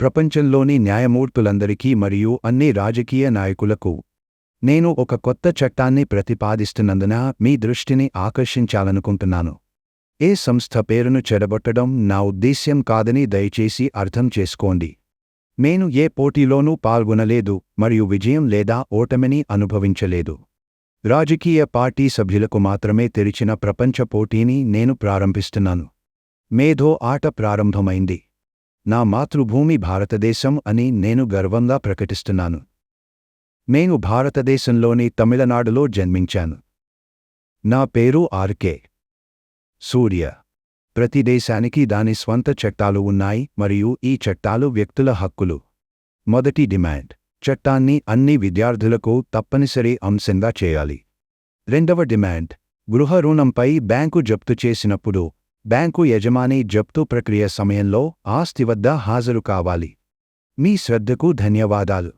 ప్రపంచంలోని న్యాయమూర్తులందరికీ మరియు అన్ని రాజకీయ నాయకులకు నేను ఒక కొత్త చట్టాన్ని ప్రతిపాదిస్తున్నందున మీ దృష్టిని ఆకర్షించాలనుకుంటున్నాను. ఏ సంస్థ పేరును చెడగొట్టడం నా ఉద్దేశ్యం కాదని దయచేసి అర్థం చేసుకోండి. నేను ఏ పోటీలోనూ పాల్గొనలేదు మరియు విజయం లేదా ఓటమిని అనుభవించలేదు. రాజకీయ పార్టీ సభ్యులకు మాత్రమే తెరిచిన ప్రపంచ పోటీని నేను ప్రారంభిస్తున్నాను. మేధో ఆట ప్రారంభమైంది. నా మాతృభూమి భారతదేశం అని నేను గర్వంగా ప్రకటిస్తున్నాను. నేను భారతదేశంలోని తమిళనాడులో జన్మించాను. నా పేరు ఆర్కే. సూర్య. ప్రతి దేశానికి దాని స్వంత చట్టాలు ఉన్నాయి మరియు ఈ చట్టాలు వ్యక్తుల హక్కులు. మొదటి డిమాండ్. చట్టాన్ని అన్ని విద్యార్థులకు తప్పనిసరి అంశంగా చేయాలి. రెండవ డిమాండ్. గృహ రుణంపై బ్యాంకు జప్తు చేసినప్పుడు బ్యాంకు యజమాని జప్తు ప్రక్రియ సమయంలో ఆస్తి వద్ద హాజరు కావాలి. మీ శ్రద్ధకు ధన్యవాదాలు.